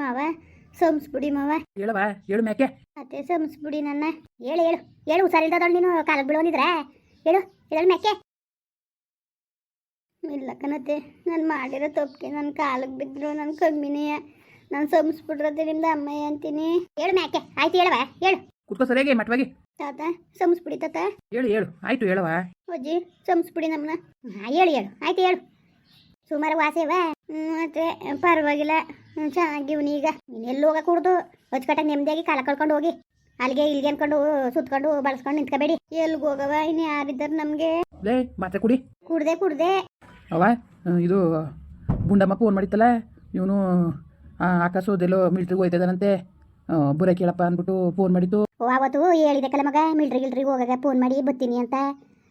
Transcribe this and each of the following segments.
ಮಾವ ಸೋಮ್ಸ್ಬಿಡಿ ಮಾವ. ಹೇಳವ ಹೇಳು ಮ್ಯಾಕೆ. ಮತ್ತೆ ಸೋಮ್ಸ್ಬಿಡಿ ನನ್ನ. ಹೇಳು ಹೇಳು ಹೇಳು ಹುಷಾರಿಲ್ದದಳು ನೀನು ಕಾಲಕ್ಕೆ ಬೀಳೋನಿದ್ರೆ. ಹೇಳು ಹೇಳು ಮ್ಯಾಕೆ. ಇಲ್ಲ ಕಣತೆ ನಾನು ಮಾಡಿರೋ ತಪ್ಪಿಗೆ ನನ್ನ ಕಾಲಕ್ಕೆ ಬಿದ್ದರು ನನ್ನ ಕಮ್ಮಿನೇ. ನಾನು ಸೋಮ್ಸ್ಬಿಡ್ರತ್ತೆ ನಿಮ್ದು ಅಮ್ಮ ಅಂತೀನಿ. ಹೇಳು ಮ್ಯಾಕೆ ಆಯ್ತು ಹೇಳವ ಹೇಳು. ಕುತ್ಕೋ ಸರಿಯಾಗಿ ಮಟ್ವಾಗಿ. ತಾತ ಸೋಮ್ಸ್ಬಿಡಿ ತಾತ. ಹೇಳು ಹೇಳು ಆಯ್ತು ಹೇಳವ ಅಜ್ಜಿ ಸೋಮ್ಸ್ಬಿಡಿ ನಮ್ಮನ್ನ ಹಾಂ ಹೇಳು ಹೇಳು ಆಯ್ತು ಹೇಳು. ಸುಮಾರು ವಾಸೇವ ಮತ್ತೆ ಪರವಾಗಿಲ್ಲ. ಚೆನ್ನಾಗಿವ್ನಿ ಈಗ. ಎಲ್ಲಿ ಹೋಗ ಕುಡ್ದು? ಹೊಚ್ಕಟ್ಟಾಗ ನೆಮ್ಮದಿಯಾಗಿ ಕಾಲ ಕಳ್ಕೊಂಡು ಹೋಗಿ. ಅಲ್ಲಿಗೆ ಇಲ್ಲಿಗೆ ಅನ್ಕೊಂಡು ಸುತ್ಕೊಂಡು ಬಳಸ್ಕೊಂಡು ನಿಂತ್ಕೋಬೇಡಿ. ಎಲ್ಲಿಗೆ ಹೋಗವ ಇನ್ನು ಯಾರಿದ್ದಾರೆ ನಮಗೆ? ಲೇ ಮಾತ್ರೆ ಕುಡಿ. ಕುಡ್ದೆ ಕುಡ್ದೆ. ಅವ ಇದು ಗುಂಡಮ್ಮ ಫೋನ್ ಮಾಡಿತ್ತಲ್ಲ? ಇವನು ಆಕಾಶದೆಲ್ಲೋ ಮಿಲ್ಟ್ರಿಗೆ ಹೋಯ್ತದಂತೆ ಬುರ ಕೇಳಪ್ಪ ಅಂದ್ಬಿಟ್ಟು ಫೋನ್ ಮಾಡಿತ್ತು ಓ ಅವತ್ತು ಹೇಳಿದಕ್ಕಲ್ಲ ಮಗ ಮಿಲ್ಟ್ರಿ ಗಿಲ್ಟ್ರಿಗೆ ಹೋಗಾಗ ಫೋನ್ ಮಾಡಿ ಬರ್ತೀನಿ ಅಂತ.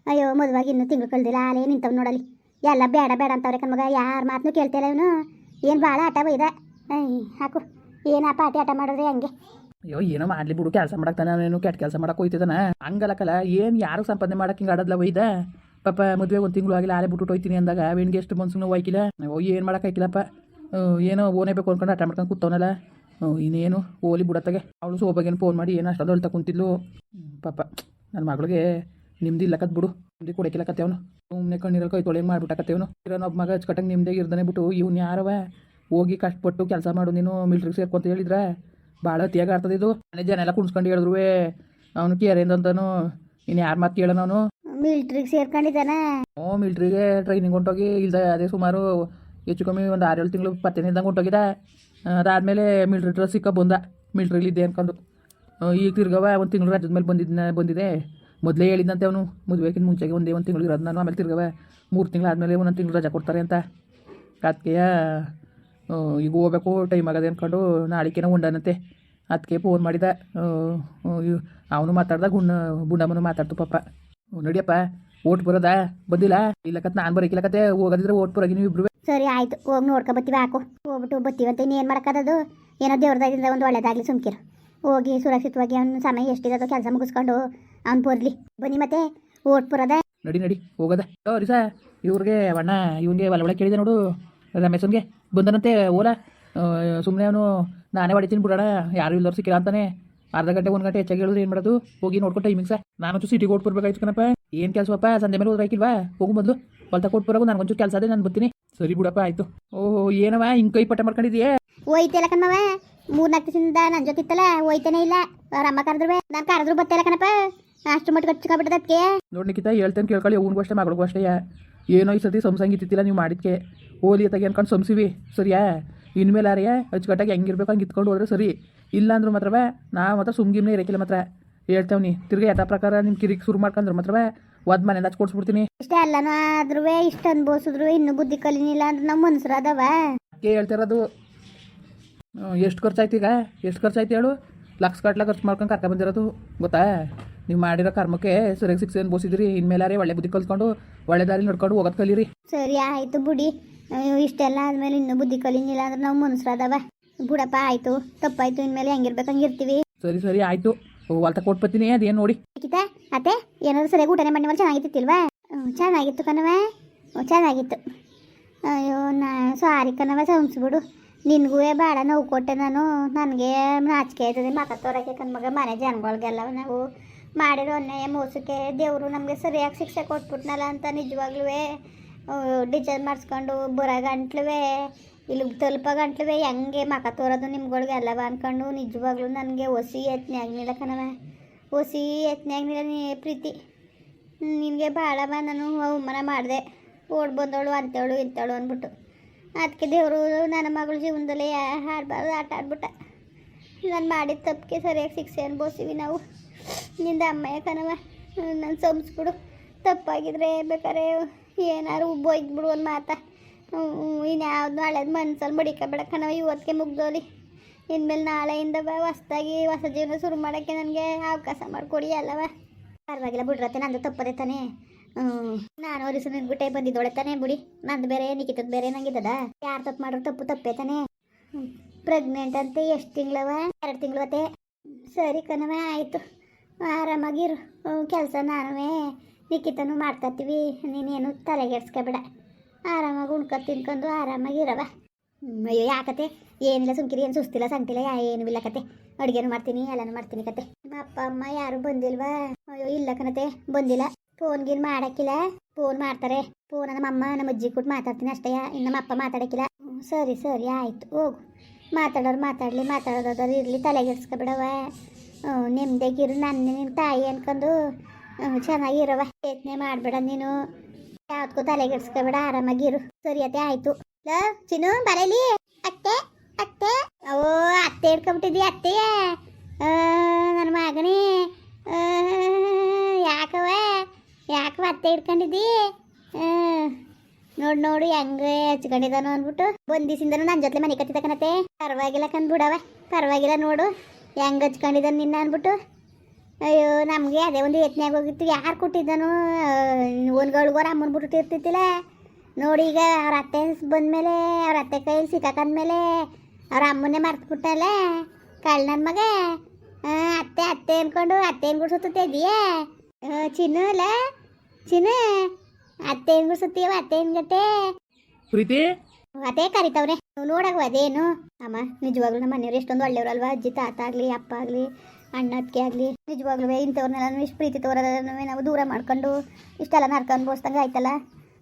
ಅಯ್ಯೋ ಮದುವಾಗಿ ಇನ್ನೂ ತಿಂಗಳು ಕಳ್ದಿಲ್ಲ ಅಲ್ಲೇ ನಿಂತವ್ ನೋಡಲಿ ಎಲ್ಲ ಬೇಡ ಬೇಡ ಅಂತವ್ರೆ ಕಣ್ಮಗ ಯಾರ ಮಾತನ್ನು ಕೇಳ್ತಿಲ್ಲ ಇವನು. ಏನು ಭಾಳ ಆಟ ಬೈದ ಹಾಕು. ಏನ ಪಾಟಿ ಆಟ ಮಾಡಿದ್ರೆ ಹಂಗೆ? ಅಯ್ಯೋ, ಏನೋ ಮಾಡ್ಲಿ ಬಿಡು. ಕೆಲಸ ಮಾಡಕ್ತಾನೆ ಅವನೇನು ಕೆಟ್ಟ ಕೆಲಸ ಮಾಡಕ್ ಹೋಯ್ತಿದ್ದಾನ ಹಂಗಲ್ಲಕಲ್ಲ ಏನು ಯಾರು ಸಂಪಾದನೆ ಮಾಡಕ್ಕೆ ಹಿಂಗೆ ಆಡದ್ಲ ಒಯ್ದ ಪಾಪ ಮದುವೆ ಒಂದು ತಿಂಗಳು ಆಗಿಲ್ಲ, ಆಲೆ ಬಿಟ್ಟು ಹೋಯ್ತೀನಿ ಅಂದಾಗ ಅವೇನಿಗೆ ಎಷ್ಟು ಮನ್ಸು ಹೋಯ್ಕಿಲ್ಲ ಅಯ್ಯೋ, ಏನು ಮಾಡೋಕ್ಕಾಯ್ತಿಲ್ಲಪ್ಪ ಏನೋ ಓನೇಬೇಕು ಅನ್ಕೊಂಡು ಆಟ ಮಾಡ್ಕೊಂಡು ಕೂತವನಲ್ಲ. ಇನ್ನೇನು? ಓಲಿ ಬಿಡತ್ತಾಗೆ. ಅವಳು ಸೋಬಾಗೇನು ಫೋನ್ ಮಾಡಿ ಏನು ಅಷ್ಟು ಅದೊಳ್ತಾ ಕುಂತಿದ್ಲು ಪಾಪ. ನನ್ನ ಮಗಳಿಗೆ ನಿಮ್ದು ಇಲ್ಲಕತ್ ಬಿಡು ನಿಮ್ದು ಕೊಡಕ್ಕಿಲ್ಲಕತ್ತೆ ಅವನು ಸುಮ್ಮನೆ ಕಣ್ಣೀರಲ್ಲಿ ಕೈ ತೊಳೆ ಮಾಡ್ಬಿಟ್ಟಕತ್ತೇವನು ಇರೋ ಒಬ್ಬ ಮಗ ಹಚ್ಕಟ್ಟಂಗೆ ನಿಮ್ದೇ ಇರ್ದಾನೆ ಬಿಟ್ಟು ಇವ್ನು ಯಾರವ? ಹೋಗಿ ಕಷ್ಟಪಟ್ಟು ಕೆಲಸ ಮಾಡು ನೀನು ಮಿಲ್ಟ್ರಿಗೆ ಸೇರ್ಕೊಂತ ಹೇಳಿದ್ರೆ? ಭಾಳ ಅತಿಯಾಗ ಆಡ್ತದೆ ಇದು. ಮನೆ ಜನ ಎಲ್ಲ ಕುಣ್ಸ್ಕೊಂಡು ಹೇಳಿದ್ರು ಅವನು ಕೇರಿಂದ ಅಂತಾನು ಇನ್ನು ಯಾರು ಮಾತು ಕೇಳನವನು ಅವನು? ಮಿಲ್ಟ್ರಿಗೆ ಸೇರ್ಕೊಂಡಿದ್ದಾನೆ? ಹ್ಞೂ ಮಿಲ್ಟ್ರಿಗೆ ಟ್ರೈನಿಂಗ್ ಹೊಂಟೋಗಿ ಇಲ್ದ ಅದೇ ಸುಮಾರು ಹೆಚ್ಚು ಕಮ್ಮಿ ಒಂದು ಆರು ಏಳು ತಿಂಗಳು ಪತ್ತೇನಿದ್ದಂಗೆ ಹೊಂಟೋಗಿದ. ಅದಾದಮೇಲೆ ಮಿಲ್ಟ್ರಿ ಡ್ರೆಸ್ ಸಿಕ್ಕ ಬಂದ. ಮಿಲ್ಟ್ರಿಲಿ ಇದ್ದೆ ಅನ್ಕೊಂಡು. ಈಗ ತಿರ್ಗವ ಒಂದು ತಿಂಗಳು ರಾಜ್ಯದ ಮೇಲೆ ಬಂದಿದ್ದ ಬಂದಿದೆ. ಮೊದಲೇ ಹೇಳಿದ್ದಂತೆ ಅವನು ಮದುವೆಗಿಂತ ಮುಂಚೆಗೆ ಒಂದೇ ಒಂದು ತಿಂಗಳು ಇರೋದು ನಾನು ಆಮೇಲೆ ತಿರ್ಗವೆ. ಮೂರು ತಿಂಗಳು ಆದಮೇಲೆ ಒಂದೊಂದು ತಿಂಗಳು ರಜಾ ಕೊಡ್ತಾರೆ ಅಂತ. ಅದಕ್ಕೆ ಈಗ ಹೋಗ್ಬೇಕು ಟೈಮ್ ಆಗದೆ ಅಂದ್ಕೊಂಡು ನಾಳಿಕೆನ ಉಂಡನಂತೆ. ಅದಕ್ಕೆ ಫೋನ್ ಮಾಡಿದ ಅವನು ಮಾತಾಡ್ದ ಗುಂಡ ಗುಂಡಮ್ಮನು ಮಾತಾಡ್ತು ಪಾಪ. ನಡಿಯಪ್ಪ, ಓಟ್ ಬರೋದಾ? ಬಂದಿಲ್ಲ? ಇಲ್ಲಕತ್, ನಾನು ಬರೋಕಿಲ್ಲಕತ್ತೆ ಹೋಗೋದಿದ್ರೆ ಓಟ್ ಬರೋಗಿ ನೀವು ಇಬ್ರು ಸರಿ, ಆಯ್ತು. ಹೋಗಿ ನೋಡ್ಕೊ, ಬತ್ತೀವಿ, ಹಾಕು. ಹೋಗ್ಬಿಟ್ಟು ಅಂತ ಇನ್ನೇನು ಮಾಡೋಕ್ಕದದು ಏನೋ ದೇವ್ರದಾಗಿಂದ ಒಂದು ಒಳ್ಳೇದಾಗಲಿ, ಸುಮ್ಕಿರು. ಹೋಗಿ ಸುರಕ್ಷಿತವಾಗಿ ಅವ್ನ ಸಮಯ ಎಷ್ಟಿರೋದು ಕೆಲಸ ಮುಗಿಸ್ಕೊಂಡು ಅವ್ನು ಬರ್ಲಿ. ಬನ್ನಿ ಮತ್ತೆ ಓಟ್ ಪುರದ ನಡಿ ನಡಿ ಹೋಗೋದ. ಓ ರಿಸಾ ಇವ್ರಿಗೆ ಅಣ್ಣ ಇವನ್ಗೆ ಒಳಗಡೆ ಒಳಗೆ ಕೇಳಿದೆ ನೋಡು. ರಮೇಶನ್ಗೆ. ಬಂದನಂತೆ ಓಲ. ಸುಮ್ಮನೆ ಅವನು ನಾನೇ ಹೊಡಿತೀನಿ ಬಿಡೋಣ ಯಾರು ಇಲ್ಲವ್ರು ಸಿಕ್ಕಿಲ್ಲ ಅಂತಾನೆ. ಅರ್ಧ ಗಂಟೆ ಒಂದು ಗಂಟೆ ಹೆಚ್ಚಾಗಿ ಹೇಳಿದ್ರೆ ಏನು ಮಾಡೋದು? ಹೋಗಿ ನೋಡ್ಕೊಂಡು ಟೈಮಿಂಗ್ ಸರ್ ನಾನು ಸಿಟಿಗೆ ಓಟ್ ಬರ್ಬೇಕಾಯ್ತು ಕಣಪ್ಪ. ಏನು ಕೆಲಸಪ್ಪ ಸಂಜೆ ಮೇಲೆ ಹೋದ್ರಾಕಿಲ್ವಾ ಹೋಗು ಮೊದಲು. ಹೊಲ್ತ ಕೊಟ್ಟು ನಾನು ನನಗೊಂಚೂರು ಕೆಲಸ ಅದೇ ನಾನು ಬರ್ತೀನಿ. ಸರಿ ಬಿಡಪ್ಪ ಆಯಿತು. ಓಹೋ ಏನವ ಹಿಂಗೆ ಕೈ ಪಟ್ಟ ಮಾಡ್ಕೊಂಡಿದ್ಯೇ ಹೋಯ್ತಲ್ಲ ಕಣವ ಮೂರ್ನಾಲ್ಕು ದಿವಸದಿಂದ ನನ್ನ ಜೊತೆ ಇತ್ತಲ್ಲ ಹೋಯ್ತಾನೆ ಇಲ್ಲ. ಅವ್ರ ಅಮ್ಮ ಕರೆದ್ರು ನಾನು ಕರೆದ್ರು ಬತ್ತಿಲ್ಲ ಕಣಪ್ಪ. ಅಷ್ಟು ಮಟ್ಟ ಖರ್ಚು ಅದಕ್ಕೆ ನೋಡಿ ನಿಖಿತ ಹೇಳ್ತೇನೆ ಕೇಳ್ಕೊಳ್ಳಿ ಅವ್ನಿಗೂ ಅಷ್ಟೇ ಮಗಳಿಗೂ ಅಷ್ಟೇ ಏನೋ ಈ ಸತಿ ಸಂಸಂಗಿತ್ತಿಲ್ಲ ನೀವು ಮಾಡಿದ್ಕೆ. ಓಲಿ ಅತ್ತಾಗೆ ಅನ್ಕೊಂಡು ಸಂಸಿವಿ ಸರಿಯಾ? ಇನ್ಮೇಲೆ ಅರಿಯ ಅಚ್ಚುಕಟ್ಟಾಗಿ ಹೆಂಗಿರ್ಬೇಕು ಹಂಗೆ ಇತ್ಕೊಂಡು ಹೋದ್ರೆ ಸರಿ. ಇಲ್ಲ ಅಂದ್ರೂ ಮಾತ್ರವೇ ನಾವು ಮಾತ್ರ ಸುಮ್ಗಿಮ್ನೇ ಇರಕಿಲ್ಲ ಮಾತ್ರ. ಹೇಳ್ತೇವ್ನಿ ತಿರ್ಗಿ ಯಥಾ ಪ್ರಕಾರ ನಿಮ್ಮ ಕಿರಿಕ್ ಶುರು ಮಾಡ್ಕೊಂಡ್ರೆ ಮಾತ್ರವ ಒದ್ ಮನೆ ಹಚ್ಕೊಡ್ಸ್ಬಿಡ್ತೀನಿ ಇಷ್ಟೇ ಅಲ್ಲನೂ ಆದ್ರೂ ಇಷ್ಟು ಅನ್ಭವಿಸಿದ್ರು ಇನ್ನೂ ಬುದ್ಧಿ ಕಲಿನಿಲ್ಲ ಅಂದ್ರೆ ನಮ್ಮ ಮನ್ಸರು ಅದಾವ. ಹೇಳ್ತಿರೋದು? ಎಷ್ಟು ಖರ್ಚಾಯ್ತು ಈಗ? ಎಷ್ಟು ಖರ್ಚಾಯ್ತು ಹೇಳು? ಲಕ್ಷ ಗಟ್ಲೆ ಖರ್ಚು ಮಾಡ್ಕೊಂಡು ಕರ್ಕೊಂಡ್ ಬಂದಿರೋದು ಗೊತ್ತಾ? ನೀವು ಮಾಡಿರೋ ಕರ್ಮಕ್ಕೆ ಸರಿಯಾಗಿ ಶಿಕ್ಷೆ ಬೋಸಿದ್ರಿ ಇನ್ಮೇಲಾರೆ ಒಳ್ಳೆ ಬುದ್ಧಿ ಕಲ್ತ್ಕೊಂಡು ಒಳ್ಳೆ ದಾರಿ ನೋಡ್ಕೊಂಡು ಹೋಗೋದು ಕಲೀರಿ. ಸರಿ ಆಯ್ತು ಬುಡಿ. ಇಷ್ಟೆಲ್ಲ ಆದ್ಮೇಲೆ ಇನ್ನೂ ಬುದ್ಧಿ ಕಲಿನಿಲ್ಲ ಅಂದ್ರೆ ನಾವು ಮನ್ಸರು ಅದಾವ ಬುಡಪ್ಪ ಆಯ್ತು. ತಪ್ಪಾಯ್ತು ಇನ್ಮೇಲೆ ಹೆಂಗಿರ್ಬೇಕು ಹಂಗಿರ್ತೀವಿ ಸರಿ ಸರಿ ಆಯಿತು. ಹೊಲ್ತ ಕೊಟ್ಬತ್ತೀನಿ ಅದೇನು ನೋಡಿ. ಅತ್ತೆ ಏನಾದ್ರು ಸರಿಯಾಗಿ ಊಟನೇ ಮಾಡಿ ಚೆನ್ನಾಗಿತ್ತಿಲ್ವಾ ಚೆನ್ನಾಗಿತ್ತು ಕಣವ ಚೆನ್ನಾಗಿತ್ತು. ಅಯ್ಯೋ ನಾ ಸಾರಿ ಕಣವ ಸಂಸ್ಬಿಡು ನಿನಗೂ ಭಾಳ ನೋವು ಕೊಟ್ಟೆ ನಾನು. ನನಗೆ ನಾಚಿಕೆ ಆಯ್ತದೆ. ಮಕ ತೋರಕ್ಕೆ ಕಣ್ಮಗ ಮನೆ ಜನಗಳಿಗೆಲ್ಲ ನಾವು ಮಾಡಿರೋ ಅನ್ಯಾಯ ಮೋಸಕ್ಕೆ ದೇವರು ನಮಗೆ ಸರಿಯಾಗಿ ಶಿಕ್ಷೆ ಕೊಟ್ಬಿಟ್ನಲ್ಲ ಅಂತ ನಿಜವಾಗ್ಲೂ ಡಿಜೈನ್ ಮಾಡಿಸ್ಕೊಂಡು ಬುರ ಗಂಟ್ಲುವೆ. ಇಲ್ಲಿ ತಲುಪ ಗಂಟ್ಲುವೆ. ಹೆಂಗೆ ಮಕ ತೋರೋದು ನಿಮ್ಗಳಿಗೆ ಎಲ್ಲವ ಅಂದ್ಕೊಂಡು ನಿಜವಾಗ್ಲೂ ನನಗೆ ಹೊಸಿ ಯತ್ನೆ ಆಗಲಿಲ್ಲ ಕಣವ ಹೊಸಿ ಯತ್ನೆ ಆಗಲಿಲ್ಲ ನೀ ಪ್ರೀತಿ. ನಿನಗೆ ಭಾಳವ ನಾನು ಅವಮಾನ ಮಾಡಿದೆ. ಓಡ್ ಬಂದವಳು ಅಂತೇಳು, ಇಂತೇಳು ಅಂದ್ಬಿಟ್ಟು. ಅದಕ್ಕೆ ದೇವರು ನನ್ನ ಮಗಳ ಜೀವನದಲ್ಲಿ ಆಡಬಾರ್ದು ಆಟ ಆಡ್ಬಿಟ್ಟ. ನಾನು ಮಾಡಿದ ತಪ್ಪಿಗೆ ಸರಿಯಾಗಿ ಶಿಕ್ಷೆ ಅನುಭವಿಸಿವಿ ನಾವು. ನಿಂದ ಅಮ್ಮ ಕಣವ ನಾನು ಸಂಸ್ಬಿಡು. ತಪ್ಪಾಗಿದ್ರೆ ಬೇಕಾರೆ ಏನಾರು ಬೈದ್ಬಿಡು ಒಂದು ಮಾತ. ಇನ್ಯಾವ್ದು ಹಳೇದು ಮನ್ಸಲ್ಲಿ ಮಡಿಕಬೇಡ ಕಣವ ಇವತ್ತಿಗೆ ಮುಗ್ದೋಲಿ. ಇನ್ಮೇಲೆ ನಾಳೆಯಿಂದ ಹೊಸ್ದಾಗಿ ಹೊಸ ಜೀವನ ಶುರು ಮಾಡೋಕ್ಕೆ ನನಗೆ ಅವಕಾಶ ಮಾಡಿಕೊಡಿ ಅಲ್ಲವ ಪರವಾಗಿಲ್ಲ ಬಿಡ್ರತ್ತೆ, ನಂದು ತಪ್ಪದೆ ತಾನೇ. ನಾನು ಅವ್ರ ಸುಮ್ಮನೆ ಗುಟ್ಟೆ ಬಂದಿದ್ದೋಳೆ ತಾನೇ ಬಿಡಿ. ನಂದು ಬೇರೆ ನಿಖಿತದ ಬೇರೆ ನಂಗಿದ್ದದ ಯಾರು ತಪ್ಪು ಮಾಡ್ರು ತಪ್ಪು ತಪ್ಪೇ ತಾನೆ. ಪ್ರೆಗ್ನೆಂಟ್ ಅಂತ, ಎಷ್ಟು ತಿಂಗಳವ? ಎರಡು ತಿಂಗಳು ಸರಿ ಕಣವ ಆಯಿತು. ಆರಾಮಾಗಿರು. ಕೆಲಸ ನಾನು ನಿಖಿತನು ಮಾಡ್ಕೊತೀವಿ ನೀನೇನು ತಲೆಗೆಡ್ಸ್ಕೊಬೇಡ. ಆರಾಮಾಗಿ ಉಣ್ಕೊ ತಿನ್ಕೊಂಡು ಆರಾಮಾಗಿರವ ಅಯ್ಯೋ ಯಾಕತೆ ಏನಿಲ್ಲ, ಸುಮ್ಕಿರಿ, ಏನು ಸುಸ್ತಿಲ್ಲ ಸಂತಿಲ್ಲ ಯಾ, ಏನು ಇಲ್ಲ ಕತೆ ಅಡುಗೆನೂ ಮಾಡ್ತೀನಿ, ಎಲ್ಲನೂ ಮಾಡ್ತೀನಿ ಕತೆ ನಿಮ್ಮ ಅಪ್ಪ, ಅಮ್ಮ ಯಾರು ಬಂದಿಲ್ವಾ? ಅಯ್ಯೋ, ಇಲ್ಲ ಕಣತೆ ಬಂದಿಲ್ಲ. ಫೋನ್ ಗೀನ್ ಮಾಡಕ್ಕಿಲ್ಲ ಫೋನ್ ಮಾಡ್ತಾರೆ. ಫೋನ್ ನಮ್ಮ ಅಮ್ಮ, ನಮ್ಮ ಅಜ್ಜಿ ಕೊಟ್ಟು ಮಾತಾಡ್ತೀನಿ ಅಷ್ಟೇ. ಇನ್ನು ಅಪ್ಪ ಮಾತಾಡಕ್ಕಿಲ್ಲ ಸರಿ ಸರಿ, ಆಯ್ತು. ಹೋಗು. ಮಾತಾಡೋರು ಮಾತಾಡಲಿ ಮಾತಾಡೋದಾದ್ರು ಇರಲಿ ತಲೆಗೆಡ್ಸ್ಕೊಬಿಡವ ನಿಮ್ದೇಗಿರು ನನ್ನ ನಿನ್ನ ತಾಯಿ ಅನ್ಕೊಂಡು ಚೆನ್ನಾಗಿರವ ಯತ್ನೆ ಮಾಡಬೇಡ ನೀನು. ಯಾವ್ದಕ್ಕೂ ತಲೆಗೆಡ್ಸ್ಕೊಬೇಡ ಆರಾಮಾಗಿರು. ಸರಿ, ಅತ್ತೆ, ಆಯ್ತು. ಲ, ಚಿನ್ನು ಬರಲಿ ಅತ್ತೆ ಅತ್ತೆ? ಓ, ಅತ್ತೆ ಹಿಡ್ಕೊಂಬಿಟ್ಟಿದ್ದಿ ಅತ್ತೆ? ನನ್ನ ಮಗನೇ. ಯಾಕವ ಯಾಕವ ಮತ್ತೆ ಇಟ್ಕೊಂಡಿದ್ದಿ ನೋಡ್ ನೋಡು, ಹೆಂಗೆ ಹಚ್ಕೊಂಡಿದ್ದಾನು ಅಂದ್ಬಿಟ್ಟು. ಬಂದಿಸಿಂದನು ನನ್ನ ಜೊತೆ ಮನೆ ಕತ್ತಿದ ಕಣತೆ. ಪರವಾಗಿಲ್ಲ ಕಂದ್ ಬಿಡವ ಪರವಾಗಿಲ್ಲ ನೋಡು, ಹೆಂಗೆ ಹಚ್ಕೊಂಡಿದ್ದಾನು ನಿನ್ನ ಅಂದ್ಬಿಟ್ಟು. ಅಯ್ಯೋ, ನಮಗೆ ಅದೇ ಒಂದು ಯತ್ನಾಗ ಹೋಗಿತ್ತು. ಯಾರು ಕೊಟ್ಟಿದ್ದಾನು? ಒಂದ್ಗಳಿಗೋರ ಅಮ್ಮನ ಬಿಟ್ಟು ಇರ್ತಿತ್ತಿಲ್ಲ ನೋಡಿ ಈಗ ಅವ್ರ ಅತ್ತೆ ಬಂದಮೇಲೆ, ಅವ್ರ ಅತ್ತೆ ಕೈಯಲ್ಲಿ ಸಿಕ್ಕಾಕಂದ್ಮೇಲೆ ಅವ್ರ ಅಮ್ಮನೇ ಮರ್ತು ಬಿಟ್ಟಲ್ಲ. ಕಳ್ಳ ನನ್ನ ಮಗ. ಅತ್ತೆ ಅತ್ತೆ ಅನ್ಕೊಂಡು ಅತ್ತೆ ಏನು ಬಿಡ್ಸುತ್ತೆ ಇದೆಯೇ ಚಿನ್ನೂ ಅಲ್ಲ? ಚಿನ್ನು ಅತ್ತೆ ಏನು ಸುತ್ತೀವ ಅತ್ತೆ ಏನು ಗತ್ತೆ ಪ್ರೀತಿ? ಅದೇ ಕರಿತವ್ರೆ. ನೋಡಕ್ ಅದೇನು ಅಮ್ಮ ನಿಜವಾಗ್ಲೂ ನಮ್ಮ ಮನೆಯವ್ರು ಎಷ್ಟೊಂದು ಒಳ್ಳೆಯವ್ರಲ್ವಾ? ಅಜ್ಜಿ ತಾತ ಆಗಲಿ ಅಪ್ಪ ಆಗಲಿ ಅಣ್ಣ ಅತ್ತಿಗೆ ಆಗಲಿ. ನಿಜವಾಗ್ಲೂ ಇಂಥವ್ರನ್ನೆಲ್ಲ ಇಷ್ಟು ಪ್ರೀತಿ ತೋರೋದನ್ನು ನಾವು ದೂರ ಮಾಡ್ಕೊಂಡು ಇಷ್ಟೆಲ್ಲ ನರ್ಕೊಂಡು ಅನ್ಭವಿಸ್ದಂಗೆ ಆಯ್ತಲ್ಲ?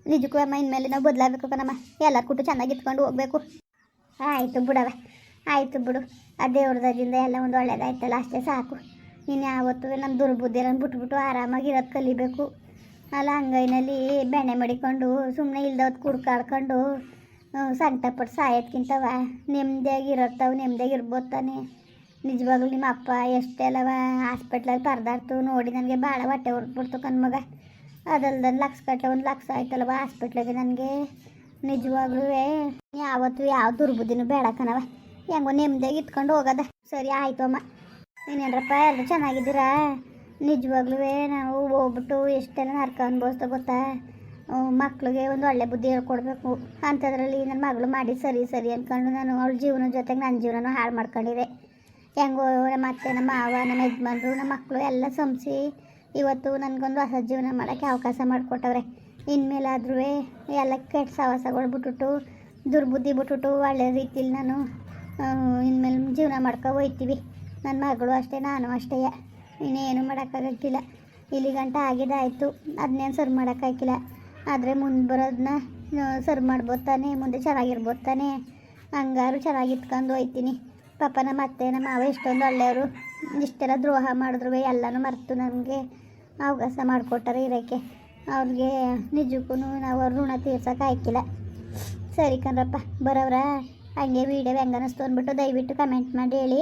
ನಿಜಕ್ಕೂ ಅಮ್ಮ ಇನ್ಮೇಲೆ ನಾವು ಬದಲಾಗಬೇಕು ಕಣಮ್ಮ. ಎಲ್ಲರ ಕೂಟು ಚೆನ್ನಾಗಿ ಇಟ್ಕೊಂಡು ಹೋಗ್ಬೇಕು. ಆಯಿತು ಬಿಡವ ಆಯಿತು ಬಿಡು. ಆ ದೇವ್ರದಿಂದ ಎಲ್ಲ ಒಂದು ಒಳ್ಳೇದಾಯ್ತಲ್ಲ ಅಷ್ಟೇ ಸಾಕು. ಇನ್ನು ಯಾವತ್ತೂ ನಮ್ಮ ದುರ್ಬುದ್ಧಿರನ್ನು ಬಿಟ್ಬಿಟ್ಟು ಆರಾಮಾಗಿ ಇರೋದು ಕಲಿಬೇಕು. ಅಲ್ಲ, ಅಂಗೈನಲ್ಲಿ ಬೆಣ್ಣೆ ಮಡಿಕೊಂಡು ಸುಮ್ಮನೆ ಇಲ್ದವತ್ತು ಕುಡ್ಕಾಡ್ಕೊಂಡು ಸಂಕಟಪಟ್ಟು ಸಾಯೋದ್ಕಿಂತವ ನೆಮ್ಮದಿಯಾಗಿ ಇರತ್ತವ ನೆಮ್ಮದಿಯಾಗಿ ಇರ್ಬೋದು ತಾನೆ ನಿಜವಾಗ್ಲೂ ನಿಮ್ಮ ಅಪ್ಪ ಎಷ್ಟೆಲ್ಲವ ಹಾಸ್ಪಿಟ್ಲಲ್ಲಿ ಪರದಾಡ್ತು, ನೋಡಿ ನನಗೆ ಭಾಳ ಹೊಟ್ಟೆ ಹೊರ್ಟ್ಬಿಡ್ತು ಕಣ್ಮಗ ಅದಲ್ದ ಲಕ್ಷ ಕಟ್ಟೆ ಒಂದು ಲಕ್ಷ ಆಯ್ತಲ್ವ ಹಾಸ್ಪಿಟ್ಲಿಗೆ ನನಗೆ. ನಿಜವಾಗ್ಲೂ ಯಾವತ್ತು ಯಾವ ದುರ್ಬುದಿನ ಬೇಡ ಕಣವ. ಹೆಂಗೋ ನೆಮ್ಮದಿಯಾಗಿ ಇಟ್ಕೊಂಡು ಹೋಗದ. ಸರಿ, ಆಯಿತು ಅಮ್ಮ. ಇನ್ನೇನ್ರಪ್ಪ ಎಲ್ಲರೂ ಚೆನ್ನಾಗಿದ್ದೀರಾ? ನಿಜವಾಗ್ಲೂ ನಾವು ಹೋಗ್ಬಿಟ್ಟು ಎಷ್ಟೆಲ್ಲ ನರ್ಕ ಅನ್ಭವಿಸ್ತಾ ಗೊತ್ತಾ? ಮಕ್ಳಿಗೆ ಒಂದು ಒಳ್ಳೆ ಬುದ್ಧಿ ಹೇಳ್ಕೊಡ್ಬೇಕು. ಅಂಥದ್ರಲ್ಲಿ ನನ್ನ ಮಗಳು ಮಾಡಿ ಸರಿ ಸರಿ ಅಂದ್ಕೊಂಡು ನಾನು ಅವಳ ಜೀವನ ಜೊತೆಗೆ ನನ್ನ ಜೀವನನೂ ಹಾಳು ಮಾಡ್ಕೊಂಡಿದೆ. ಹೆಂಗೋ ನಮ್ಮ ಅತ್ತೆ ನಮ್ಮ ಮಾವ, ನಮ್ಮ ಯಜಮಾನ್ರು, ನಮ್ಮ ಮಕ್ಕಳು ಎಲ್ಲ ಸಂಸಿ ಇವತ್ತು ನನಗೊಂದು ಹೊಸ ಜೀವನ ಮಾಡೋಕ್ಕೆ ಅವಕಾಶ ಮಾಡಿಕೊಟ್ಟವ್ರೆ. ಇನ್ಮೇಲಾದ್ರೂ ಎಲ್ಲ ಕೆಟ್ಟ ಸಾಹಸಗಳು ಬಿಟ್ಬಿಟ್ಟು, ದುರ್ಬುದ್ಧಿ ಬಿಟ್ಬಿಟ್ಟು ಒಳ್ಳೆ ರೀತಿಲಿ ನಾನು ಇನ್ಮೇಲೆ ಜೀವನ ಮಾಡ್ಕೊ ಹೋಯ್ತೀವಿ. ನನ್ನ ಮಗಳು ಅಷ್ಟೇ, ನಾನು ಅಷ್ಟೇ. ಇನ್ನೇನು ಮಾಡೋಕ್ಕಾಗಕ್ಕಿಲ್ಲ. ಇಲ್ಲಿ ಗಂಟ ಆಗಿದ್ದಾಯ್ತು ಅದನ್ನೇನು ಸರ್ವ್ ಮಾಡೋಕ್ಕಾಗಿಲ್ಲ. ಆದರೆ ಮುಂದೆ ಬರೋದನ್ನ ಸರ್ವ್ ಮಾಡ್ಬೋದು ತಾನೆ, ಮುಂದೆ ಚೆನ್ನಾಗಿರ್ಬೋದು ತಾನೆ. ಹಂಗಾರು ಚೆನ್ನಾಗಿ ಇಟ್ಕೊಂಡು ಹೋಯ್ತೀನಿ. ಪಾಪ ನಮ್ಮ ಅತ್ತೆ, ನಮ್ಮ ಮಾವ ಎಷ್ಟೊಂದು ಒಳ್ಳೆಯವರು. ಇಷ್ಟೆಲ್ಲ ದ್ರೋಹ ಮಾಡಿದ್ರು ಎಲ್ಲನೂ ಮರೆತು ನಮಗೆ. ಅವಕಾಶ ಮಾಡಿಕೊಟ್ಟಾರೆ ಇರೋಕ್ಕೆ ಅವ್ರಿಗೆ ನಿಜಕ್ಕೂ ನಾವು ಅವ್ರ ಋಣ ತೀರ್ಸೋಕೆ ಆಯ್ಕಿಲ್ಲ ಸರಿ ಕಣ್ರಪ್ಪ, ಬರೋವ್ರ. ಹಂಗೆ ವೀಡಿಯೋ ಹೆಂಗೆ ಅಂದ್ಬಿಟ್ಟು ದಯವಿಟ್ಟು ಕಮೆಂಟ್ ಮಾಡಿ ಹೇಳಿ.